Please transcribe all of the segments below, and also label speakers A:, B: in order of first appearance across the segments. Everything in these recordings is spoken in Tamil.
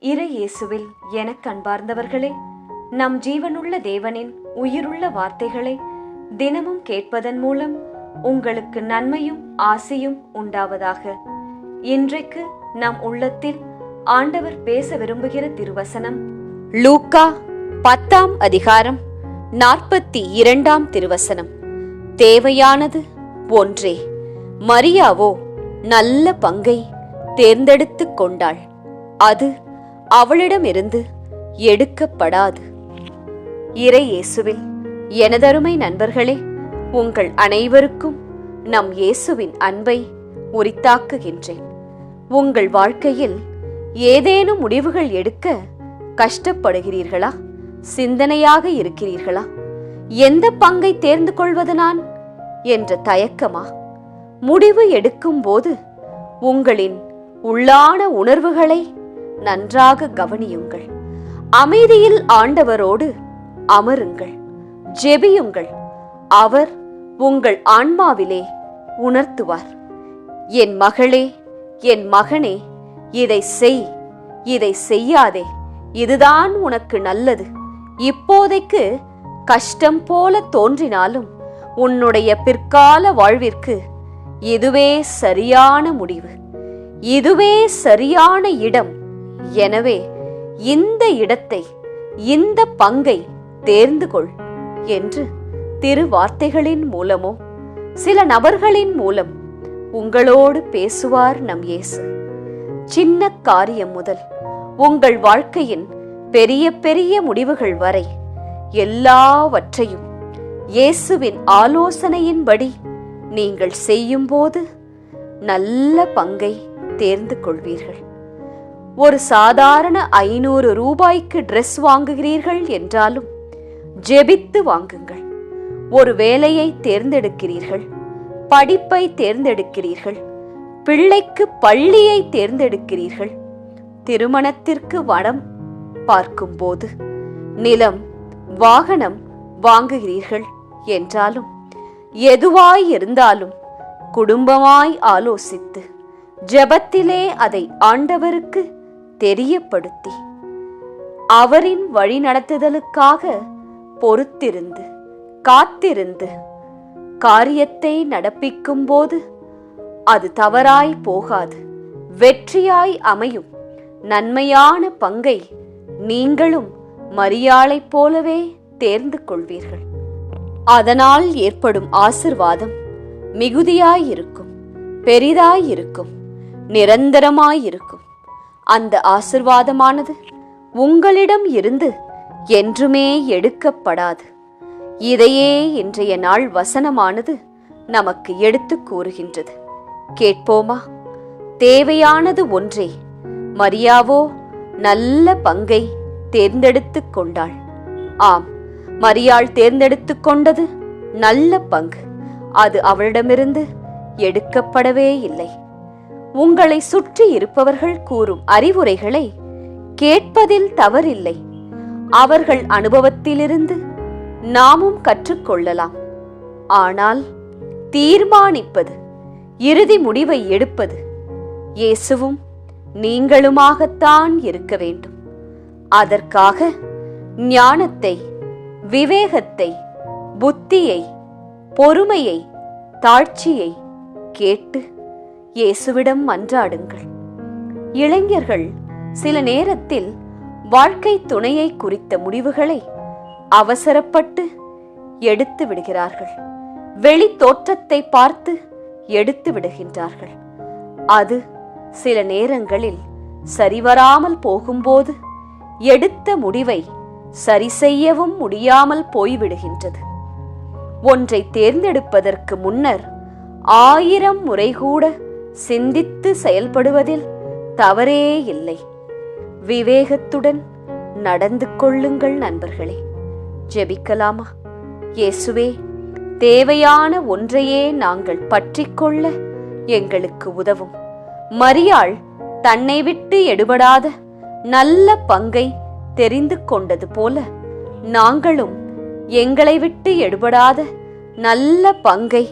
A: இறை இயேசுவில் எனக் கண்பார்ந்தவர்களே நம் ஜீவனுள்ள தேவனின் உயிருள்ள வார்த்தைகளை தினமும் கேட்பதன் மூலம் உங்களுக்கு நன்மையும் ஆசையும் உண்டாவதாக. இன்றைக்கு நம் உள்ளத்தில் ஆண்டவர் பேச விரும்புகிற திருவசனம்
B: லூக்கா பத்தாம் அதிகாரம் நாற்பத்தி இரண்டாம் திருவசனம். தேவையானது ஒன்றே மரியாவோ நல்ல பங்கை தேர்ந்தெடுத்துக் கொண்டாள். அது அவளிடமிருந்து எடுக்கப்படாது.
A: இறை இயேசுவில் எனதருமை நண்பர்களே உங்கள் அனைவருக்கும் நம் இயேசுவின் அன்பை உரித்தாக்குகின்றேன். உங்கள் வாழ்க்கையில் ஏதேனும் முடிவுகள் எடுக்க கஷ்டப்படுகிறீர்களா? சிந்தனையாக இருக்கிறீர்களா? எந்த பங்கை தேர்ந்து கொள்வது நான்? என்ற தயக்கமா? முடிவு எடுக்கும் போது உங்களின் உள்ளான உணர்வுகளை நன்றாக கவனியுங்கள். அமைதியில் ஆண்டவரோடு அமருங்கள். ஜெபியுங்கள். அவர் உங்கள் ஆன்மாவிலே உணர்த்துவார். என் மகளே என் மகனே இதை செய். இதை செய்யாதே. இதுதான் உனக்கு நல்லது. இப்போதைக்கு கஷ்டம் போல தோன்றினாலும் உன்னுடைய பிற்கால வாழ்விற்கு இதுவே சரியான முடிவு. இதுவே சரியான இடம். எனவே இந்த இடத்தை இந்த பங்கை தேர்ந்து கொள் என்று திருவார்த்தைகளின் மூலமோ சில நபர்களின் மூலம் உங்களோடு பேசுவார் நம் இயேசு. சின்ன காரியம் முதல் உங்கள் வாழ்க்கையின் பெரிய பெரிய முடிவுகள் வரை எல்லாவற்றையும் இயேசுவின் ஆலோசனையின்படி நீங்கள் செய்யும்போது நல்ல பங்கை தேர்ந்து கொள்வீர்கள் ஒரு சாதாரண ஐநூறு ரூபாய்க்கு ட்ரெஸ் வாங்குகிறீர்கள் என்றாலும் ஜெபித்து வாங்குங்கள். ஒரு வேலையை தேர்ந்தெடுக்கிறீர்கள் படிப்பை தேர்ந்தெடுக்கிறீர்கள் பிள்ளைக்கு பள்ளியை தேர்ந்தெடுக்கிறீர்கள் திருமணத்திற்கு வடம் பார்க்கும்போது நிலம் வாகனம் வாங்குகிறீர்கள் என்றாலும் எதுவாய் இருந்தாலும் குடும்பமாய் ஆலோசித்து ஜெபத்திலே அதை ஆண்டவருக்கு தெரியப்படுத்தி. அவரின் வழிநடத்துதலுக்காக பொறுத்திருந்து காத்திருந்து காரியத்தை நடப்பிக்கும் போது அது தவறாய் போகாது. வெற்றியாய் அமையும். நன்மையான பங்கை நீங்களும் மரியாளைப் போலவே தேர்ந்து கொள்வீர்கள். அதனால் ஏற்படும் ஆசிர்வாதம் மிகுதியாயிருக்கும் பெரிதாயிருக்கும் நிரந்தரமாயிருக்கும் அந்த ஆசிர்வாதமானது உங்களிடம் இருந்து என்றுமே எடுக்கப்படாது. இதையே இன்றைய நாள் வசனமானது நமக்கு எடுத்துக் கூறுகின்றது. கேட்போமா? தேவையானது ஒன்றே. மரியாவோ நல்ல பங்கை தேர்ந்தெடுத்து கொண்டாள். ஆம் மரியாள் தேர்ந்தெடுத்து கொண்டது நல்ல பங்கு. அது அவளிடமிருந்து எடுக்கப்படவே இல்லை. உங்களை சுற்றி இருப்பவர்கள் கூறும் அறிவுரைகளை கேட்பதில் தவறில்லை. அவர்கள் அனுபவத்திலிருந்து நாமும் கற்றுக்கொள்ளலாம். ஆனால் தீர்மானிப்பது இறுதி முடிவை எடுப்பது இயேசுவும் நீங்களுமாகத்தான் இருக்க வேண்டும். அதற்காக ஞானத்தை விவேகத்தை புத்தியை பொறுமையை தாழ்ச்சியை கேட்டு இயேசுவிடம் மன்றாடுங்கள். இளைஞர்கள் சில நேரத்தில் வாழ்க்கை துணையை குறித்த முடிவுகளை அவசரப்பட்டு எடுத்து விடுகிறார்கள். வெளி தோற்றத்தை பார்த்து எடுத்து விடுகின்றார்கள். அது சில நேரங்களில் சரிவராமல் போகும்போது எடுத்த முடிவை சரி செய்யவும் முடியாமல் போய்விடுகின்றது. ஒன்றை தேர்ந்தெடுப்பதற்கு முன்னர் ஆயிரம் முறை கூட சிந்தித்து செயல்படுவதில் தவறே இல்லை. விவேகத்துடன் நடந்து கொள்ளுங்கள் நண்பர்களே. ஜெபிக்கலாமா? இயேசுவே தேவையான ஒன்றையே நாங்கள் பற்றிக்கொள்ள எங்களுக்கு உதவும். மரியாள் தன்னை விட்டு எடுபடாத நல்ல பங்கை தெரிந்து கொண்டது போல நாங்களும் எங்களை விட்டு எடுபடாத நல்ல பங்கை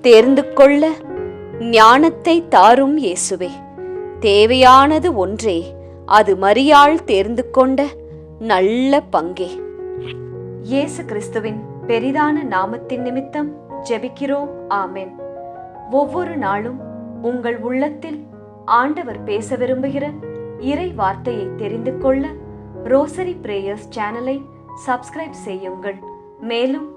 A: தேர்ந்து கொள்ள ஞானத்தை தாரும் இயேசுவே. தேவையானது ஒன்றே
B: அது மரியாள் தேர்ந்து கொண்ட நல்ல பங்கே.
A: இயேசு கிறிஸ்துவின் பெரிதான நாமத்தின் நிமித்தம் ஜெபிக்கிறோம். ஆமென். ஒவ்வொரு நாளும் உங்கள் உள்ளத்தில் ஆண்டவர் பேச விரும்புகிற இறை வார்த்தையை தெரிந்து கொள்ள ரோசரி பிரேயர்ஸ் சேனலை சப்ஸ்கிரைப் செய்யுங்கள். மேலும்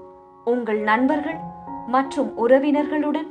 A: உங்கள் நண்பர்கள் மற்றும் உறவினர்களுடன்